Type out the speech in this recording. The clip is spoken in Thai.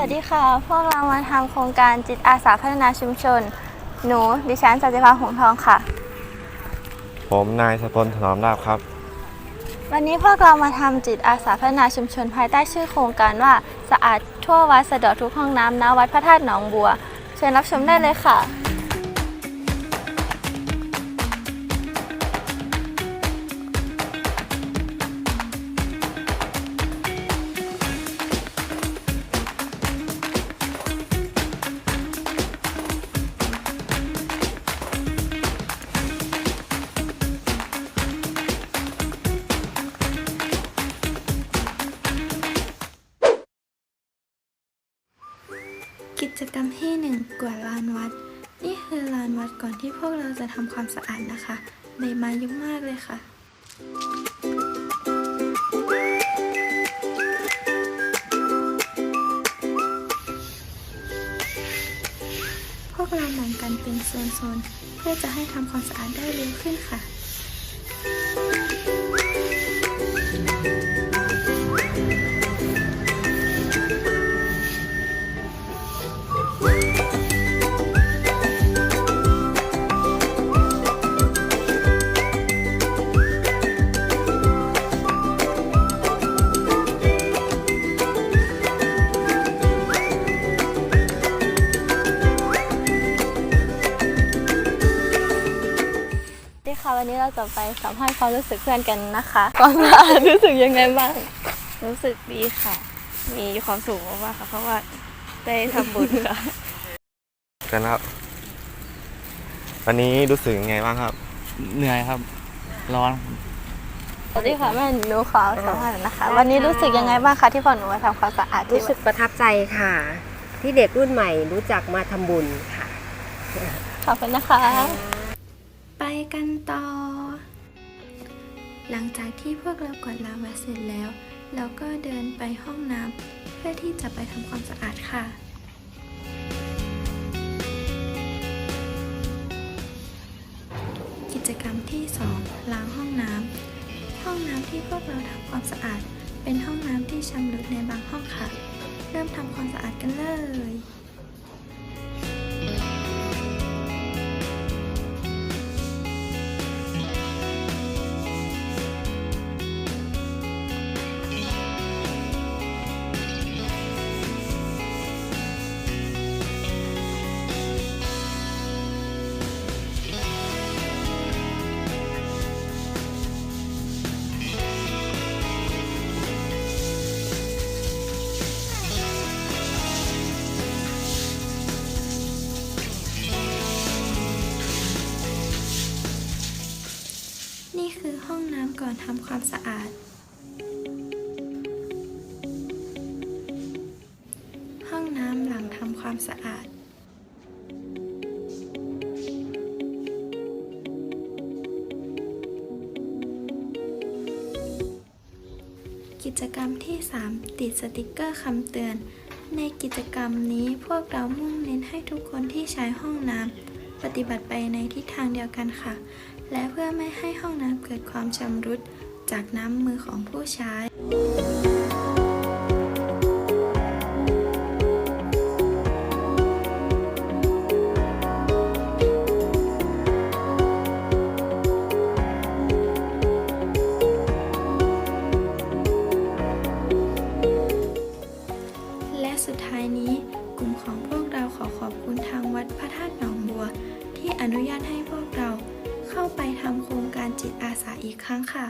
วัสดีค่ะ พวกเรามาทำโครงการจิตอาสาพัฒนาชุมชน หนู ดิฉันสัจจิภาหงส์ทองค่ะ ผมนายสกลถนอมราบครับ วันนี้พวกเรามาทำจิตอาสาพัฒนาชุมชนภายใต้ชื่อโครงการว่าสะอาดทั่ววัดสะดวกทุกห้องน้ำณวัดพระธาตุหนองบัว เชิญรับชมได้เลยค่ะ กิจกรรมที่หนึ่งกวาดลานวัด นี่คือลานวัดก่อนที่พวกเราจะทำความสะอาดนะคะใบไม้ยุ่งมากเลยค่ะพวกเราแบ่งกันเป็นโซนๆ เพื่อจะให้ทำความสะอาดได้เร็วขึ้นค่ะ วันนี้เราจะไปสัมภาษณ์ความรู้สึกเพื่อนกันนะคะความสะอาดรู้สึกยังไงบ้าง รู้สึกดีค่ะ มีความสุขมากๆค่ะ เพราะว่าได้ทำบุญค่ะ กันครับ วันนี้รู้สึกยังไงบ้างครับ เหนื่อยครับ ร้อนสวัสดีค่ะแม่หนูขอสัมภาษณ์หน่อยนะคะ วันนี้รู้สึกยังไงบ้างคะที่พอหนูมาทำความสะอาดที่รู้สึกประทับใจค่ะ ที่เด็กรุ่นใหม่รู้จักมาทำบุญค่ะ ขอบคุณนะคะ ไปกันต่อ หลังจากที่พวกเรากวาดลาวัดเสร็จแล้ว เราก็เดินไปห้องน้ำเพื่อที่จะไปทำความสะอาดค่ะ กิจกรรมที่ 2 ล้างห้องน้ำห้องน้ำที่พวกเราทำความสะอาด เป็นห้องน้ำที่ชำรุดในบางห้องค่ะ นี่คือห้องน้ำก่อนทำความสะอาด ห้องน้ำหลังทำความสะอาด กิจกรรมที่ 3 ติดสติกเกอร์คำเตือน ในกิจกรรมนี้พวกเรามุ่งเน้นให้ทุกคนที่ใช้ห้องน้ำ ปฏิบัติไปในทิศทางเดียวกันค่ะ และเพื่อไม่ให้ห้องน้ำเกิดความชำรุดจากน้ำมือของผู้ใช้ อนุญาตให้พวกเราเข้าไปทำโครงการจิตอาสาอีกครั้งค่ะ